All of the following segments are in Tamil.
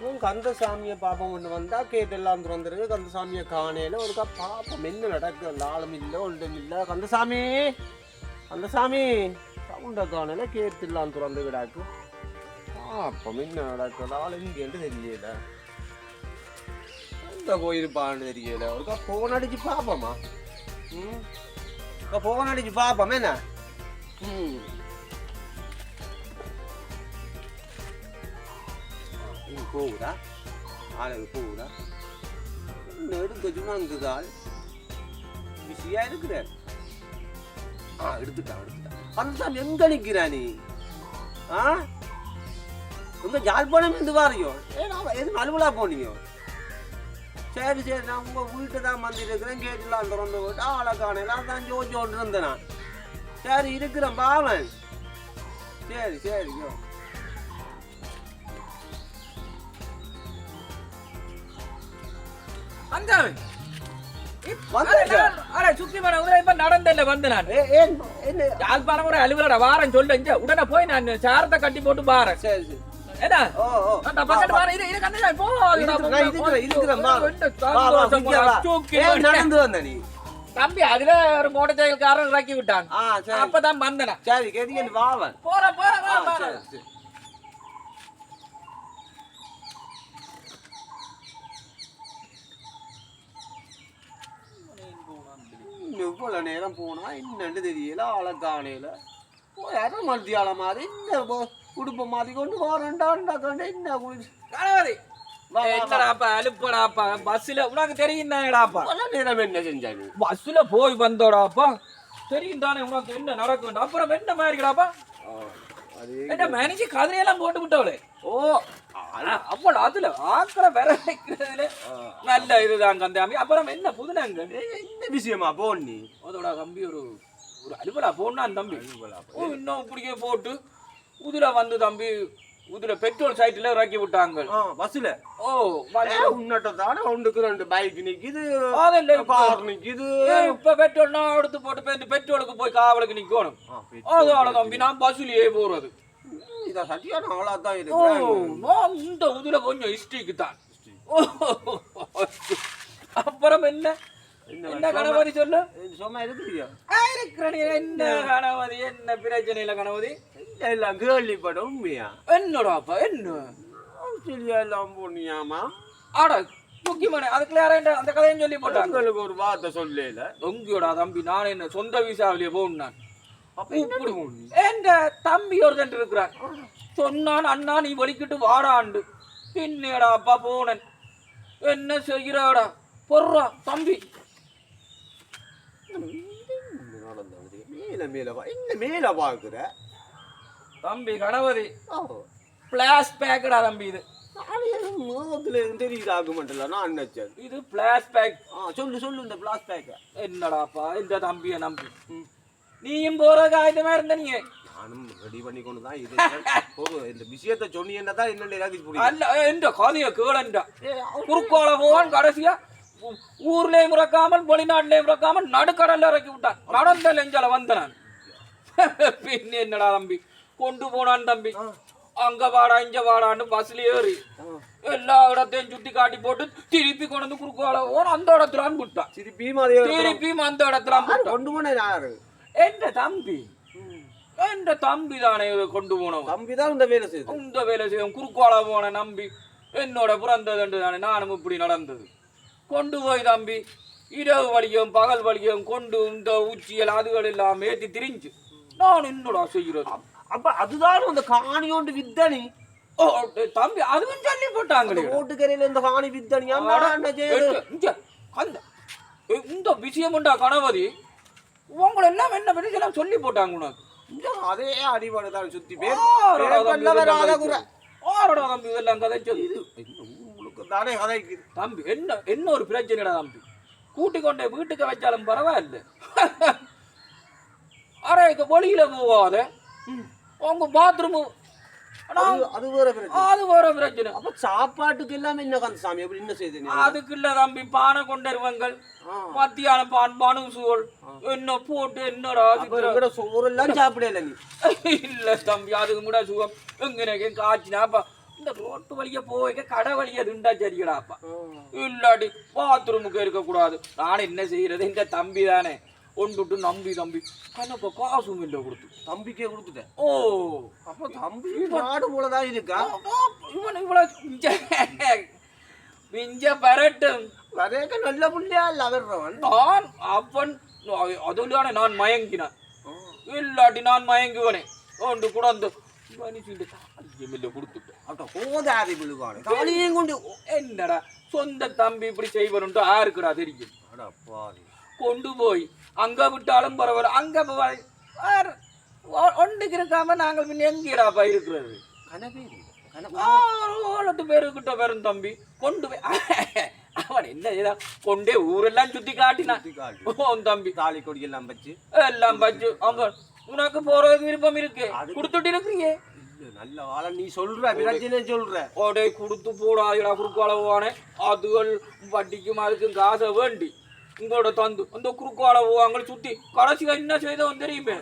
கந்த கந்தசாமியை பாப்பம் ஒன்று வந்தால் கேட்டெல்லாம் திறந்துருக்கு. கந்தசாமியை காணையில் ஒருக்கா பாப்பம் என்ன நடக்கு? அந்த ஆளும் இல்லை ஒன்றும் இல்லை. கந்தசாமி கந்தசாமி சவுண்ட காணையில் கேட்டுலாம் திறந்து கிடாக்கு. பாப்பம் என்ன நடக்குது ஆள் இங்கேன்னு தெரியல. எங்க போயிருப்பான்னு தெரியல. ஒருக்கா ஃபோன் அடிச்சு பாப்போமா ம் ஃபோன் அடிச்சு பார்ப்போம் என்ன? ம் போகுதா? ஆளுக்கு போகுதா? இன்னும் எடுக்க சும்மாங்குதால் பிஸியா இருக்கிறார் ஆ எடுத்துட்டான் எடுத்துட்டான் கந்தசாமி எங்க நிக்கிறா நீ? ஆ? உங்க ஜாழ்ப்பாணம் இருந்து வாரியோ? ஏன்னா எது அலுவலா போனீங்க சரி சரி நான் உங்க வீட்டை தான் வந்துருக்கிறேன். இருக்கிறேன் கேட்டுலாம் திறந்து போட்டு ஆளை காணலாம் தான் ஜோஜோன்னு இருந்தேன் சரி இருக்கிறேன் பாவன். சரி சரி யோ வந்துட்டா? அட சுத்தி மன உதவி இப்ப நடந்தல வந்து நான்? ஏ ஏன் என்ன? யாழ்ப்பாணம் ஒரு அலுவலட வாரம் சொல்ல இங்க. உடனே போய் நான் சாரத்தை கட்டி போட்டு பாறேன். சரி சரி. நடந்து வந்த நீ. தம்பி அதுல ஒரு மோட்டர் சைக்கிள்காரன் இறக்கி விட்டான். அப்பதான் வந்தன சரி கேட்டீங்க வாவன் போற போற வா ஆ வா. சரி சரி இன்னும் இவ்வளவு நேரம் போனா என்னன்னு தெரியல போய் அரை மத்தியால மாதிரி இந்த போ- உடுப்பை மாத்தி கொண்டு கண்டு குளிச்சு வா, தானேடாப்பா இவ்வளவு நேரம் என்ன செஞ்சா நீ பஸ்ல போய் வந்தோடாப்பா தெரியும் தானே உனக்கு என்ன நடக்கும் அப்புறம் என்ன அது என்ன மேனேஜ் கதிரையெல்லாம் போட்டு விட்டவளே. ஓ அவ்வளவு அதுல ஆக்களை வர வைக்கிறதுல. நல்ல இதுதான் கந்தாமி அப்புறம் என்ன புதுனங்க என்ன விஷயமா போன் நீ? அதோட தம்பி ஒரு ஒரு அலுவலா போனான் தம்பி. இன்னும் பிடிக்க போட்டு உதிர வந்து தம்பி உதிர பெட்ரோல் சைட்டில் இறக்கி விட்டாங்க. பஸ்ல ஓ வந்து உன்னட்ட தானே ஒன்றுக்கு ரெண்டு பைக் நிக்குது இப்ப- கார் நிக்குது. இப்ப பெட்ரோல் நான் எடுத்து போட்டு போய் பெட்ரோலுக்கு போய் காவலுக்கு நிக்கணும். அதோட தம்பி நான் பஸ்லயே போறது. இத சரியான அவளா தான் ஓ இருக்கு நான் இந்த உதிர கொஞ்சம் ஹிஸ்டரிக்கு தான். ஓ, அப்புறம் என்ன? என்ன கணபதி சொல்லு சும்மா இருக்கிறியா? ஆ, இருக்கிறேனே. என்ன கணபதி? என்ன பிரச்சனை இல்ல கணபதி? இல்ல இல்ல கேள்விப்பட உண்மையா என்னடாப்பா என்ன? ஆஸ்திரேலியா எல்லாம் போனியாமா? ஆடா முக்கியமான அதுக்குள்ள யாரும் அந்த கதையும் சொல்லி போட்டாங்க. உங்களுக்கு ஒரு வார்த்தை சொல்லல. தொங்கியோடா தம்பி நான் என்ன சொந்த விசாவிலேயே போனான் அப்ப எங்க தம்பி ஒருத்தன் இருக்கிறான். சொன்னான் அண்ணா நீ வலிக்கிட்டு வாடாண்டு. பின்னேடா அப்பா போனேன். என்ன செய்கிறாடா? பொர்றா தம்பி. மேல மேல என்ன மேல பாக்குற தம்பி கணபதி. பிளாஸ் பேக்கடா தம்பி இது. முகத்துல தெரியுது ஆகுமெண்ட்ல நான் நினைச்சேன் இது பிளாஸ் பேக் ஆ சொல்லு சொல்லு இந்த பிளாஸ் பேக்க என்னடாப்பா இந்த தம்பியை நம்பி. நீயும் போற காயத்தமா இருந்த நீ. நானும் ரெடி பண்ணி கொண்டு தான் போதும் இந்த விஷயத்தை சொன்னீங்கன்னா தான் என்னென்ன எனக்கு புரியும் அல்ல எந்த கதைய கேளண்டா குறுக்கோள போவான் கடைசியா. ஊ- ஊர்லயும் இறக்காமல் வெளிநாட்டுலயும் இறக்காமல் நடுக்கடல்ல இறக்கி விட்டான். நடந்த லெஞ்சால வந்த நான். பின்ன என்னடா தம்பி? கொண்டு போனான் தம்பி. அங்க வாடா இங்க வாடான்னு பஸ்ல ஏறி. எல்லா இடத்தையும் சுத்தி காட்டி போட்டு திருப்பி கொண்டு வந்து குறுக்கோள போவான். அந்த இடத்துல விட்டான் திருப்பியும் திருப்பியும் அந்த இடத்துல கொண்டு போன யாரு? எந்த தம்பி. எந்த தம்பி தானே கொண்டு போனவன். தம்பி தான் இந்த வேலை செய்யுது இந்த வேலை செய்யும் குறுக்கோளா போன நம்பி என்னோட பிறந்ததுண்டு தானே நானும் இப்படி நடந்தது. கொண்டு போய் தம்பி இரவு வலியும் பகல் வலியும் கொண்டு இந்த உச்சியல் அதுகள் எல்லாம் ஏத்தி திரிஞ்சு நான் என்னடா செய்கிறது? அப்ப அதுதான் அந்த காணியோண்டு வித்தனி தம்பி அதுவும் சொல்லி போட்டாங்களே. ஓட்டுக்கரையில இந்த காணி வித்தனி அட, என்ன செய்யுது எட்டு, இங்க, அந்த, விஷயம் உண்டா கணபதி? உங்களை எல்லாம் என்ன பண்ணி எல்லாம் சொல்லி போட்டாங்க உனக்கு. அதே அடிபாடு தான் சுத்தி பேர். ஆறடா தம்பி இதெல்லாம். கதைச்சது. இது உங்களுக்கு தானே கதைக்குது. தம்பி என்ன என்ன ஒரு பிரச்சனைடா தம்பி? கூட்டி கொண்டே வீட்டுக்கு வச்சாலும் பரவாயில்ல. அறைக்கு வெளியில போவாத. உங்க பாத்ரூம் அது- வேற பிரச்சனை. அது வேற பிரச்சனை. அப்ப சாப்பாட்டுக்கு எல்லாமே என்ன கந்தசாமி அப்படி என்ன செய்து? அதுக்கு இல்ல தம்பி பானை கொண்டருவங்கள். மத்தியானம் பான் பனுசூல் என்ன போட்டு என்னடா அப்ப சித்திரம். இவட சோறு எல்லாம் சாப்பிடல நீ. இல்ல தம்பி அதுக்கு கூட சுகம். எங்கனக்கு காய்ச்சினா அப்ப இந்த ரோட்டு வழிய போய்க்க கடை வழிய திண்டா சரிக்கடாப்பா இல்லாட்டி பாத்ரூமுக்கு இருக்கக்கூடாது. நான் என்ன செய்யறது? இந்த தம்பி தானே ஒன்றுட்டு நம்பி தம்பி கண்ணப்ப காசும் இல்லை கொடுத்து தம்பிக்கே கொடுத்துட்டேன் ஓ அப்ப தம்பி மாடு போலதான் இருக்கா இவன் இவ்வளவு மிஞ்ச பரட்டும் வரையக்க நல்ல புள்ளியா இல்ல அவர்றவன் நான் அப்பன் அதுலான நான் மயங்கினேன் இல்லாட்டி நான் மயங்குவனே ஒன்று கூட அந்த போதாதி விழுவாடு தாலியும் கொண்டு என்னடா சொந்த தம்பி இப்படி செய்வனுண்டு யாருக்குடா தெரியும் அட பாவி கொண்டு போய் அங்க விட்டாலும் பரவாயில்ல அங்க போய் வேற ஒ- ஒண்ணுக்கு இருக்காம நாங்கள் பின்ன எங்கேடாப்பா இருக்கிறது கனவேரி ஓலட்டு பேருக்கிட்ட வரும் தம்பி கொண்டு போய் அவன் என்ன செய்தான்? கொண்டே ஊரெல்லாம் சுத்தி காட்டினான். உன் தம்பி. தாலி கொடியெல்லாம் வச்சு. எல்லாம் பச்சு அவங்க உனக்கு போறது விருப்பம் இருக்கு. கொடுத்துட்டு இல்ல, நல்ல ஆள நீ சொல்ற பிரச்சனை சொல்ற. ஓடே கொடுத்து போடாதடா குறுக்காலவானே அதுகள் வட்டிக்கும் அதுக்கும் காசை வேண்டி. உங்களோட தந்து அந்த குறுக்கால அங்கே சுத்தி. கடைசியா என்ன செய்தவன் தெரியுமே?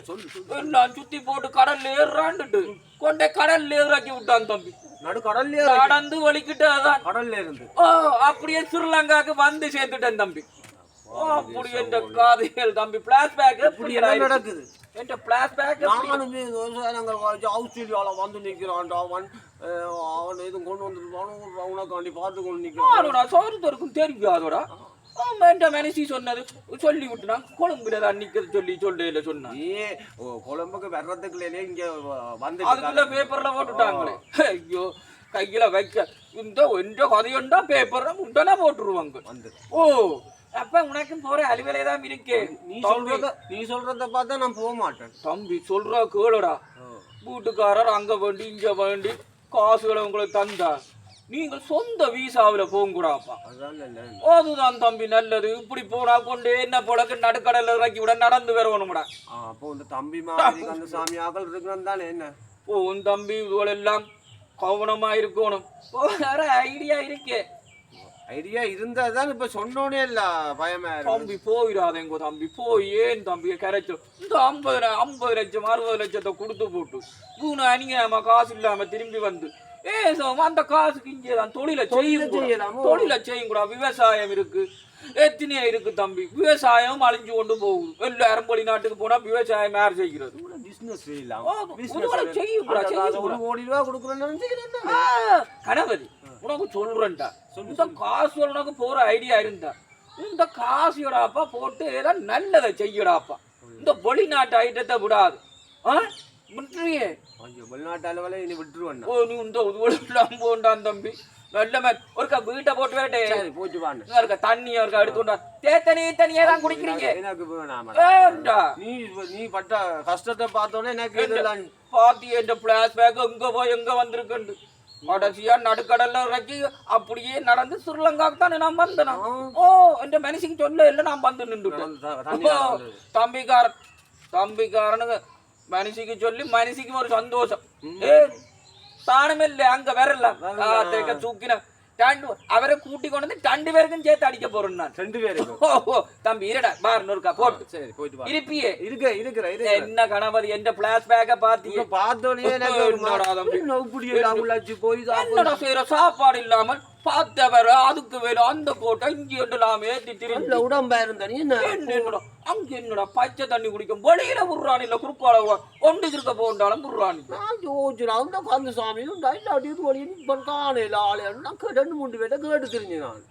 எல்லாம் சுத்தி போட்டு கடல்ல ஏறாண்டுட்டு கொண்டே கடல்ல ஏறாக்கி விட்டான் தம்பி. நடு கடல்லே கடந்து வலிக்கிட்டு அதான். கடல்ல இருந்து ஓ அப்படியே ஸ்ரீலங்காக்கு வந்து சேர்த்துட்டேன் தம்பி. அப்படி என்ற காதைகள் தம்பி. பிளாஷ்பேக் என்ன நடக்குது? என்ற பிளாஷ்பேக் நானுமே விவசாயங்கள் வாய்ச்சி ஆஸ்திரேலியால வந்து நிக்கிறான்டா. அவன் அவன் எதுவும் கொண்டு வந்துருப்பானு உனக்காண்டி பார்த்து கொண்டு நிக்கிறான். ஆனோடா சோறுத்தருக்கும் தெரியாதோடா ஆமா என்ற மனசி சொன்னது. சொல்லி விட்டுனா கொழும்புல நிக்கிறது சொல்லி சொல்ல சொன்னான் நீ ஓ, கொழம்புக்கு வர்றதுக்குள்ளே இங்க வந்து அதுக்குள்ள பேப்பர்ல போட்டுட்டாங்களே. ஐயோ கையில வைக்க. இந்த எந்த கதையுண்டா பேப்பர்ல முண்டனா போட்டுருவாங்க. வந்து ஓ அப்ப உனக்கும் போற அலுவலே தான் இருக்கே. நீ சொல்றத நீ சொல்றத பார்த்தா நான் போக மாட்டேன். தம்பி சொல்ற கேளுடா. வீட்டுக்காரர் அங்க வேண்டி இங்க வேண்டி காசுகளை உங்களுக்கு தந்தா. நீங்கள் சொந்த வீசாவுல போங்கூடாப்பா. அதுதான் தம்பி நல்லது. இப்படி போனா கொண்டு என்ன போலக்கு நடுக்கடல்ல இறக்கி விட நடந்து வரணும்டா. அப்போ இந்த தம்பி மாதிரி அந்த சாமி ஆக்கள் இருக்கிறான் தானே என்ன? ஓ உன் தம்பி இதுகளெல்லாம் கவனமா இருக்கணும் வேற ஐடியா இருக்கே. ஐடியா இருந்தா தான் இப்ப சொன்னோனே இல்ல பயமா தம்பி போயிடாதேங்கோ தம்பி. போய் ஏன் தம்பி கரைச்சு? இந்த ஐம்பது ஐம்பது லட்சம் அறுபது லட்சத்தை கொடுத்து போட்டு இவனு அணியாம காசு இல்லாம திரும்பி வந்து ஏ சோம அந்த காசுக்கு இங்கே தான் தொழிலை செய்யும் கூட. செய்யலாமோ? தொழிலை செய்யும் கூட. விவசாயம் இருக்கு. எத்தனையோ இருக்கு தம்பி. விவசாயம் அழிஞ்சு கொண்டு போகுது எல்லாரும் வெளிநாட்டுக்கு போனா விவசாயம் யார் செய்கிறது? பிசினஸ் செய்யலாம். கூட, ரூபா கொடுக்குறேன்னு கணபதி உனக்கு சொல்றேன்டா. இந்த காசு உனக்கு போற ஐடியா இருந்தா. இந்த காசுடாப்பா போட்டு ஏதாவது நல்லதை செய்யடாப்பா. இந்த வெளிநாட்டு ஐட்டத்தை விடாது. ஆ? விட்டுறியே ஐயோ வெளிநாட்டு அளவில் இனி விட்டுருவேன் ஓ நீ இந்த உதவெல்லாம் போண்டான் தம்பி. நல்ல ஒருக்கா வீட்டை போட்டு வேட்டே சரி போச்சு வாங்க இருக்க தண்ணி ஒருக்கா எடுத்து கொண்டா தேத்தனி தண்ணியே தான் குடிக்கிறீங்க? எனக்கு நீ நீ பட்ட கஷ்டத்தை பார்த்தோன்னே எனக்கு இதெல்லாம் பாத்தி என்ற பிளாஷ்பேக் எங்க போய் எங்க வந்திருக்குண்டு கடைசியா நடுக்கடல்ல இறக்கி அப்படியே நடந்து ஸ்ரீலங்காக்கு தானே நான் வந்தேன்? ஓ என்ற மனுஷிக்கு சொல்ல இல்லை நான் வந்து நின்றுட்டேன். தம்பிக்காரன் தம்பிக்காரனுக்கு மனுஷிக்கு சொல்லி மனுஷிக்கு ஒரு சந்தோஷம் ஏ பேருக்கு ஓ, ஓ, தம்பி இருடா பாரு நொறுக்கா போட்டு சரி போயிட்டு வா இருப்பியே இருக்க இருக்கிற இருக்க என்ன கணபதி என்ற பிளாஷ்பேக்க பாத்தியே பார்த்தோன்னே எனக்கு ஒரு என்னடா தம்பி? நோக்குடி உள்ளாச்சு போய் என்னடா செய்யற சாப்பாடு இல்லாமல் பார்த்தவர் அதுக்கு வேணும் அந்த கோட்டை இஞ்சி எல்லாம் ஏத்தி திரும்பி நல்ல உடம்பா இருந்த நீ என்னடா? அங்க என்னடா? பச்சை தண்ணி குடிக்கும் வெளியில புர்றான் இல்ல குறுப்பால ஒன்று இருக்க போண்டாலும் புர்றான் யோசிச்சு அந்த கந்த சாமி இல்லாட்டி இது வழி காணையில் ஆளு நான் ரெண்டு மூணு பேர்ட்ட கேட்டு தெரிஞ்சு நான்.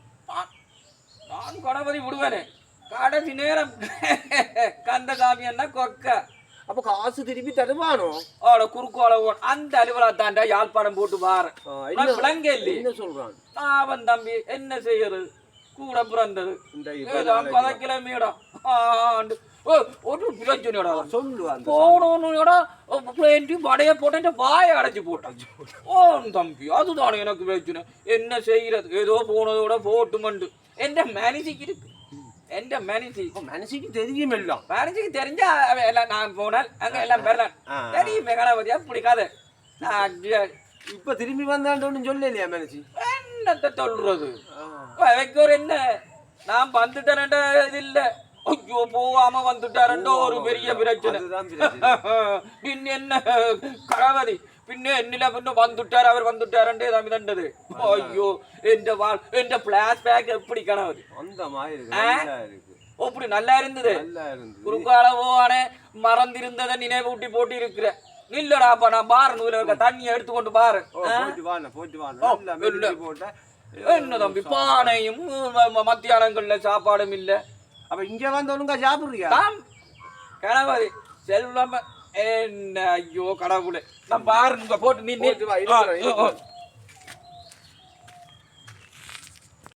நான் கணபதி விடுவேனே. கடைசி நேரம். கந்தசாமி என்ன கொக்க? அப்ப காசு திருப்பி தருவானோ அவளை குறுக்கோல அந்த அலுவலா தாண்டா யாழ்ப்பாணம் போட்டு வார ஆ, என்ன விளங்க இல்லையே என்ன சொல்றான் அவன் தம்பி என்ன செய்யறது கூட பிறந்தது இந்த ஏதான் பதக்கில மீடா ஆண்டு ஓ ஒரு பிரச்சனையோட சொல்லுவான் போனோன்னோட பிளேன்ட்டி வடைய போட்டு வாயை அடைச்சு போட்டான் ஓ தம்பி அதுதானே எனக்கு பிரச்சனை என்ன செய்யறது ஏதோ போனதோட போட்டுமண்டு எந்த மேனேஜிக்கு இருக்கு மேனேஜிக்கு தெரிஞ்சா அவன் எல்லாம் நான் போனால் அங்க எல்லாம் பெறலாம் ஆ. தெரியுமே கணபதி அப்படி கதை நான் இப்ப திரும்பி வந்தான்னு சொல்லலையா மனசு என்னத்த சொல்றது வைக்க ஒரு என்ன நான் வந்துட்டேன்டா இது இல்ல ஐயோ போகாம வந்துட்டாரண்டோ ஒரு பெரிய பிரச்சனை. பின் என்ன கணவதி പിന്നെ എന്നില പിന്നെ വന്നിട്ടാർ അവർ വന്നിട്ടാരണ്ടേ തമ്മി തണ്ടത് അയ്യോ എന്റെ വാൾ എന്റെ ഫ്ലാഷ് ബാക്ക് എപ്പിടി കണവത് அந்த மாதிரி இருக்கு நல்லா இருக்கு அப்படி நல்லா இருந்தது நல்லா இருந்தது குறுக்கால போவானே மறந்திருந்ததை நினைவூட்டி போட்டு இருக்கிற இல்லடாப்பா நான் பாரு நூல இருக்க தண்ணியை எடுத்துக்கொண்டு பாரு ஓ, போயிட்டு வாண்ணே போயிட்டு வாண்ணே நல்லா மெதுவா போட்டா என்ன தம்பி பானையும் ம- ம- மத்தியானங்கள்ல சாப்பாடும் இல்ல அப்ப இங்க வந்து ஒழுங்கா சாப்பிடுறியா தாம் கணவதி செல்வம் என்ன ஐயோ கடவுளே. நான் பாரு இங்க போட்டு நீ நீ